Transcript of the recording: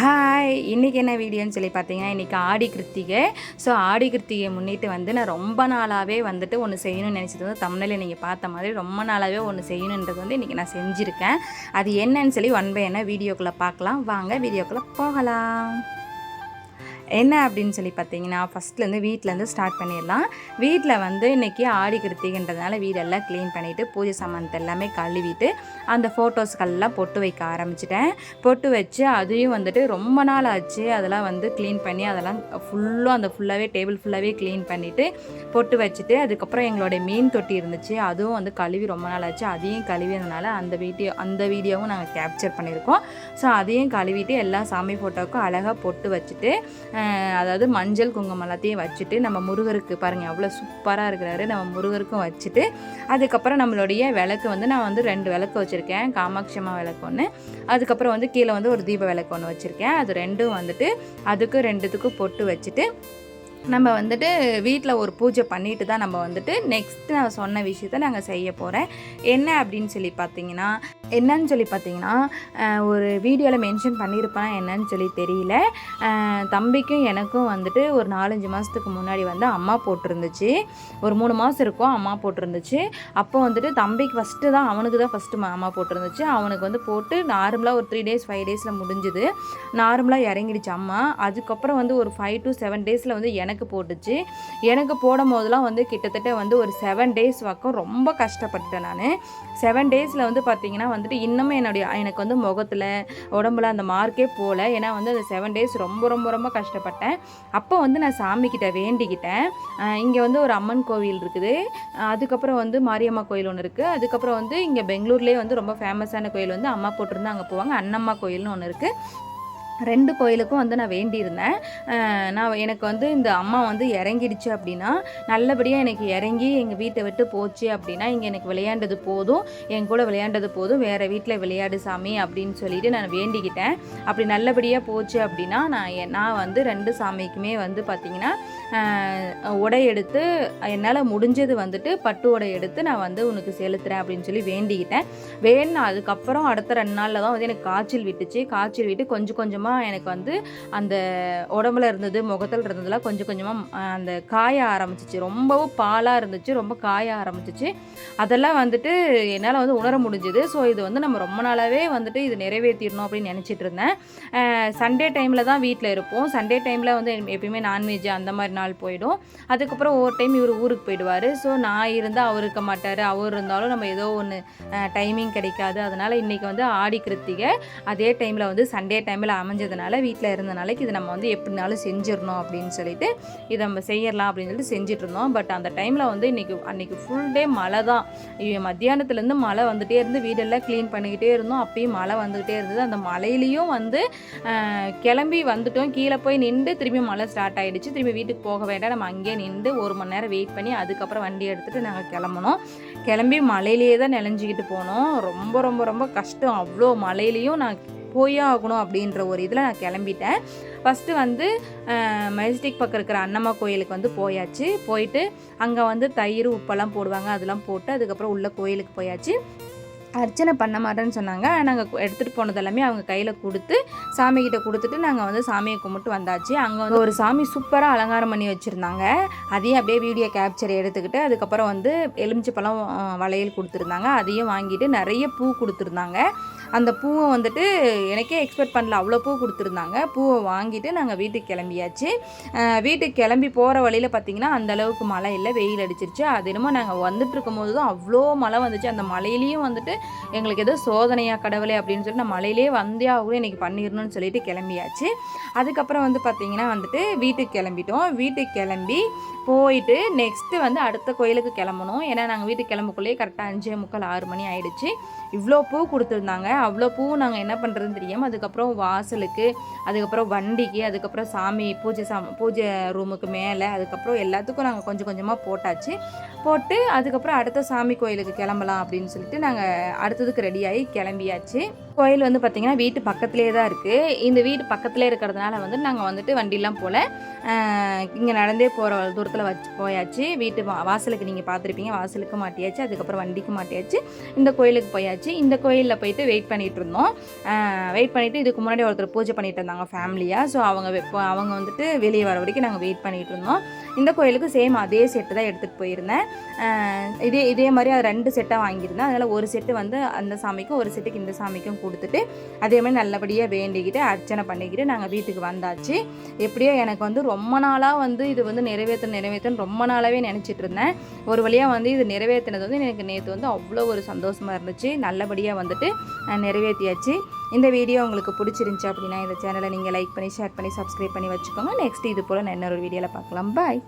Hi இன்றைக்கி என்ன வீடியோன்னு சொல்லி பார்த்தீங்கன்னா இன்றைக்கி ஆடி கிருத்திகை. ஸோ ஆடி கிருத்திகை முன்னிட்டு வந்து நான் ரொம்ப நாளாகவே வந்துட்டு ஒன்று செய்யணும்னு நினச்சது வந்து தமிழில் நீங்கள் பார்த்த மாதிரி ரொம்ப நாளாகவே ஒன்று செய்யணுன்றது வந்து இன்றைக்கி நான் செஞ்சுருக்கேன். அது என்னன்னு சொல்லி ஒன் பை என்ன வீடியோக்குள்ளே பார்க்கலாம். வாங்க வீடியோக்குள்ளே போகலாம். என்ன அப்படின்னு சொல்லி பார்த்தீங்கன்னா ஃபஸ்ட்லேருந்து வீட்டிலேருந்து ஸ்டார்ட் பண்ணிடலாம். வீட்டில் வந்து இன்றைக்கி ஆடி கிருத்திகன்றதுனால வீடெல்லாம் க்ளீன் பண்ணிவிட்டு பூஜை சாமானத்தை எல்லாமே கழுவிட்டு அந்த ஃபோட்டோஸ்கள்லாம் பொட்டு வைக்க ஆரம்பிச்சிட்டேன். பொட்டு வச்சு அதையும் வந்துட்டு ரொம்ப நாள் ஆச்சு. அதெல்லாம் வந்து க்ளீன் பண்ணி அதெல்லாம் ஃபுல்லும் அந்த ஃபுல்லாகவே டேபிள் ஃபுல்லாகவே க்ளீன் பண்ணிவிட்டு பொட்டு வச்சுட்டு அதுக்கப்புறம் எங்களுடைய மீன் தொட்டி இருந்துச்சு. அதுவும் வந்து கழுவி ரொம்ப நாள் ஆச்சு. அதையும் கழுவினதுனால அந்த வீடியோ அந்த வீடியோவும் நாங்கள் கேப்சர் பண்ணியிருக்கோம். ஸோ அதையும் கழுவிட்டு எல்லா சாமி ஃபோட்டோவுக்கும் அழகாக பொட்டு வச்சுட்டு அதாவது மஞ்சள் குங்குமம் எல்லாத்தையும் வச்சுட்டு நம்ம முருகருக்கு பாருங்கள் அவ்வளோ சூப்பராக இருக்கிறாரு. நம்ம முருகருக்கும் வச்சுட்டு அதுக்கப்புறம் நம்மளுடைய விளக்கு வந்து நான் வந்து ரெண்டு விளக்கு வச்சுருக்கேன். காமாட்சி அம்மா விளக்கு ஒன்று அதுக்கப்புறம் வந்து கீழே வந்து ஒரு தீப விளக்கு ஒன்று வச்சுருக்கேன். அது ரெண்டும் வந்துட்டு அதுக்கு ரெண்டுத்துக்கும் பொட்டு வச்சுட்டு நம்ம வந்துட்டு வீட்டில் ஒரு பூஜை பண்ணிட்டு தான் நம்ம வந்துட்டு நெக்ஸ்ட் நான் சொன்ன விஷயத்த நாங்கள் செய்ய போகிறேன் என்ன அப்படின்னு சொல்லி பார்த்தீங்கன்னா என்னன்னு சொல்லி பார்த்தீங்கன்னா ஒரு வீடியோவில் மென்ஷன் பண்ணியிருப்பேன் என்னன்னு சொல்லி தெரியல. தம்பிக்கும் எனக்கும் வந்துட்டு ஒரு நாலஞ்சு மாதத்துக்கு முன்னாடி வந்து அம்மா போட்டிருந்துச்சு. ஒரு மூணு மாதம் இருக்கும் அம்மா போட்டிருந்துச்சு. அப்போ வந்துட்டு தம்பிக்கு ஃபஸ்ட்டு தான் அவனுக்கு தான் ஃபஸ்ட்டு அம்மா போட்டிருந்துச்சு. அவனுக்கு வந்து போட்டு நார்மலாக ஒரு த்ரீ டேஸ் ஃபைவ் டேஸில் முடிஞ்சுது. நார்மலாக இறங்கிடுச்சு அம்மா. அதுக்கப்புறம் வந்து ஒரு ஃபைவ் டு செவன் டேஸில் வந்து எனக்கு போட்டுச்சு. எனக்கு போடும் போதெல்லாம் வந்து கிட்டத்தட்ட வந்து ஒரு செவன் டேஸ் பக்கம் ரொம்ப கஷ்டப்பட்டுட்டேன் நான். செவன் டேஸில் வந்து பார்த்தீங்கன்னா வந்துட்டு இன்னமும் என்னுடைய எனக்கு வந்து முகத்தில் உடம்புல அந்த மார்க்கே போகல ஏன்னா வந்து அந்த செவன் டேஸ் ரொம்ப ரொம்ப ரொம்ப கஷ்டப்பட்டேன். அப்போ வந்து நான் சாமிக்கிட்ட வேண்டிக்கிட்டேன். இங்கே வந்து ஒரு அம்மன் கோவில் இருக்குது. அதுக்கப்புறம் வந்து மாரியம்மா கோயில் ஒன்று இருக்குது அதுக்கப்புறம் வந்து இங்கே பெங்களூர்லேயே வந்து ரொம்ப ஃபேமஸான கோயில் வந்து அம்மா போட்டிருந்தா அங்கே போவாங்க. அன்னம்மா கோயில்னு ஒன்று இருக்குது ரெண்டு கோயிலுக்கும் வந்து நான் வேண்டியிருந்தேன். நான் எனக்கு வந்து இந்த அம்மா வந்து இறங்கிடுச்சு அப்படின்னா நல்லபடியாக எனக்கு இறங்கி எங்கள் வீட்டை விட்டு போச்சு அப்படின்னா இங்கே எனக்கு விளையாண்டது போதும் என் கூட விளையாண்டது போதும் வேறு வீட்டில் விளையாடு சாமி அப்படின்னு சொல்லிட்டு நான் வேண்டிக்கிட்டேன். அப்படி நல்லபடியாக போச்சு அப்படின்னா நான் நான் வந்து ரெண்டு சாமிக்குமே வந்து பார்த்திங்கன்னா உடை எடுத்து என்னால் முடிஞ்சது வந்துட்டு பட்டு உடை எடுத்து நான் வந்து உனக்கு செலுத்துறேன் அப்படின்னு சொல்லி வேண்டிக்கிட்டேன். வேணும் அதுக்கப்புறம் அடுத்த ரெண்டு நாளில் தான் வந்து எனக்கு காய்ச்சல் விட்டுச்சு. காய்ச்சல் விட்டு கொஞ்சம் கொஞ்சமாக எனக்கு வந்து அந்த உடம்புல இருந்தது முகத்தில் இருந்ததுலாம் கொஞ்சம் கொஞ்சமாக அந்த காய ஆரம்பிச்சிச்சு. ரொம்பவும் பாலாக இருந்துச்சு ரொம்ப காய ஆரம்பிச்சிச்சு. அதெல்லாம் வந்துட்டு என்னால் வந்து உணர முடிஞ்சுது. ஸோ இது வந்து நம்ம ரொம்ப நாளாகவே வந்துட்டு இது நிறைவேற்றிடணும் அப்படின்னு நினச்சிட்டு இருந்தேன். சண்டே டைமில் தான் வீட்டில் இருப்போம். சண்டே டைமில் வந்து எப்பயுமே நான்வெஜ் அந்த மாதிரி நாள் போயிடும். அதுக்கப்புறம் ஒவ்வொரு டைம் இவர் ஊருக்கு போயிடுவார். ஸோ நான் இருந்தால் அவர் இருக்க மாட்டார். அவர் இருந்தாலும் நம்ம ஏதோ ஒன்று டைமிங் கிடைக்காது. அதனால் இன்றைக்கி வந்து ஆடி கிருத்திகை. அதே டைமில் வந்து சண்டே டைமில் அமைஞ்சதுனால வீட்டில் இருந்த நாளைக்கு இது நம்ம வந்து எப்படினாலும் செஞ்சிடணும் அப்படின்னு சொல்லிட்டு இதை நம்ம செய்யலாம் அப்படின்னு சொல்லிட்டு செஞ்சுட்டு இருந்தோம் பட் அந்த டைமில் வந்து இன்றைக்கி அன்றைக்கி ஃபுல் டே மழை தான். மத்தியானத்துலேருந்து மழை வந்துகிட்டே இருந்து வீடெல்லாம் க்ளீன் பண்ணிக்கிட்டே இருந்தோம். அப்பயும் மழை வந்துக்கிட்டே இருந்தது. அந்த மழையிலையும் வந்து கிளம்பி வந்துட்டோம். கீழே போய் நின்று திரும்பி மழை ஸ்டார்ட் ஆகிடுச்சு திரும்பி வீட்டுக்கு போக வேண்டாம். நம்ம அங்கேயே நின்று ஒரு மணி நேரம் வெயிட் பண்ணி அதுக்கப்புறம் வண்டி எடுத்துகிட்டு நாங்கள் கிளம்புனோம். கிளம்பி மலையிலேயே தான் நினைஞ்சிக்கிட்டு போனோம். ரொம்ப ரொம்ப ரொம்ப கஷ்டம். அவ்வளோ மலையிலையும் நான் போயே ஆகணும் அப்படின்ற ஒரு இதில் நான் கிளம்பிட்டேன். ஃபஸ்ட்டு வந்து மெஜஸ்டிக் பக்கம் இருக்கிற அன்னம்மா கோயிலுக்கு வந்து போயாச்சு. போயிட்டு அங்கே வந்து தயிர் உப்பெல்லாம் போடுவாங்க அதெல்லாம் போட்டு அதுக்கப்புறம் உள்ள கோயிலுக்கு போயாச்சு. அர்ச்சனை பண்ண மாட்டேன்னு சொன்னாங்க. நாங்கள் எடுத்துகிட்டு போனது எல்லாமே அவங்க கையில் கொடுத்து சாமிக்கிட்ட கொடுத்துட்டு நாங்கள் வந்து சாமியை கும்பிட்டு வந்தாச்சு. அங்கே வந்து ஒரு சாமி சூப்பராக அலங்காரம் பண்ணி வச்சுருந்தாங்க. அதையும் அப்படியே வீடியோ கேப்சர் எடுத்துக்கிட்டு அதுக்கப்புறம் வந்து எலுமிச்சப்பழம் பழம் வளையல் கொடுத்துருந்தாங்க. அதையும் வாங்கிட்டு நிறைய பூ கொடுத்துருந்தாங்க. அந்த பூவை வந்துட்டு எனக்கே எக்ஸ்பெக்ட் பண்ணல. அவ்வளோ பூ கொடுத்துருந்தாங்க. பூவை வாங்கிட்டு நாங்கள் வீட்டுக்கு கிளம்பியாச்சு. வீட்டுக்கு கிளம்பி போகிற வழியில் பார்த்தீங்கன்னா அந்தளவுக்கு மழை இல்லை. வெயில் அடிச்சிருச்சு. அது என்னமோ நாங்கள் வந்துட்டு இருக்கும்போது தான் அவ்வளோ மழை வந்துச்சு. அந்த மலையிலையும் வந்துட்டு எங்களுக்கு ஏதோ சோதனையா கடவுளே அப்படின்னு சொல்லிட்டு நான் மலையிலே வந்தே ஆகணும் இன்னைக்கு பண்ணிடணும்னு சொல்லிட்டு கிளம்பியாச்சு. அதுக்கப்புறம் வந்து பார்த்தீங்கன்னா வந்துட்டு வீட்டுக்கு கிளம்பிட்டோம். வீட்டுக்கு கிளம்பி போயிட்டு நெக்ஸ்ட்டு வந்து அடுத்த கோயிலுக்கு கிளம்பணும். ஏன்னா நாங்கள் வீட்டுக்கு கிளம்புக்குள்ளேயே கரெக்டாக அஞ்சே முக்கால் ஆறு மணி ஆயிடுச்சு. இவ்வளோ பூ கொடுத்துருந்தாங்க. அவ்வளோ பூ நாங்கள் என்ன பண்ணுறதுன்னு தெரியாமல் அதுக்கப்புறம் வாசலுக்கு அதுக்கப்புறம் வண்டிக்கு அதுக்கப்புறம் சாமி பூஜை சாமி பூஜை ரூமுக்கு மேலே அதுக்கப்புறம் எல்லாத்துக்கும் நாங்கள் கொஞ்சம் கொஞ்சமாக போட்டாச்சு. போட்டு அதுக்கப்புறம் அடுத்த சாமி கோயிலுக்கு கிளம்பலாம் அப்படின்னு சொல்லிட்டு நாங்கள் அடுத்ததுக்கு ரெடியாகி கிளம்பியாச்சு. கோயில் வந்து பார்த்திங்கன்னா வீட்டு பக்கத்துலேயே தான் இருக்குது இந்த வீட்டு பக்கத்துலேயே இருக்கிறதுனால வந்து நாங்கள் வந்துட்டு வண்டிலாம் போல் இங்கே நடந்தே போகிற தூரத்தில் வச்சு போயாச்சு. வீட்டு வா வாசலுக்கு நீங்கள் பார்த்துருப்பீங்க வாசலுக்கு மாட்டியாச்சு அதுக்கப்புறம் வண்டிக்கு மாட்டியாச்சு. இந்த கோயிலுக்கு போயாச்சு. இந்த கோயிலில் போயிட்டு வெயிட் பண்ணிகிட்டு இருந்தோம். வெயிட் பண்ணிவிட்டு இதுக்கு முன்னாடி ஒருத்தர் பூஜை பண்ணிகிட்டு இருந்தாங்க ஃபேமிலியாக ஸோ அவங்க அவங்க வந்துட்டு வெளியே வர வரைக்கும் நாங்கள் வெயிட் பண்ணிகிட்டு இருந்தோம். இந்த கோயிலுக்கு சேம் அதே செட்டு தான் எடுத்துகிட்டு போயிருந்தேன். இதே இதே மாதிரி அது ரெண்டு செட்டாக வாங்கியிருந்தேன். அதனால் ஒரு செட்டு வந்து அந்த சாமிக்கும் ஒரு செட்டுக்கு இந்த சாமிக்கும் கொடுத்துட்டு அதே மாதிரி நல்லபடியாக வேண்டிக்கிட்டு அர்ச்சனை பண்ணிக்கிட்டு நாங்கள் வீட்டுக்கு வந்தாச்சு. எப்படியோ எனக்கு வந்து ரொம்ப நாளாக வந்து இது வந்து நிறைவேற்ற நிறைவேற்றன்னு ரொம்ப நாளாகவே நினச்சிட்டு இருந்தேன். ஒரு வழியாக வந்து இது நிறைவேற்றினது வந்து எனக்கு நேற்று வந்து அவ்வளோ ஒரு சந்தோஷமாக இருந்துச்சு. நல்லபடியாக வந்துட்டு நிறைவேற்றியாச்சு இந்த வீடியோ உங்களுக்கு பிடிச்சிருந்துச்சி அப்படின்னா இந்த சேனலை நீங்கள் லைக் பண்ணி ஷேர் பண்ணி சப்ஸ்கிரைப் பண்ணி வச்சுக்கோங்க. நெக்ஸ்ட் இது போல் நான் இன்னொரு வீடியோவில் பார்க்கலாம். பாய்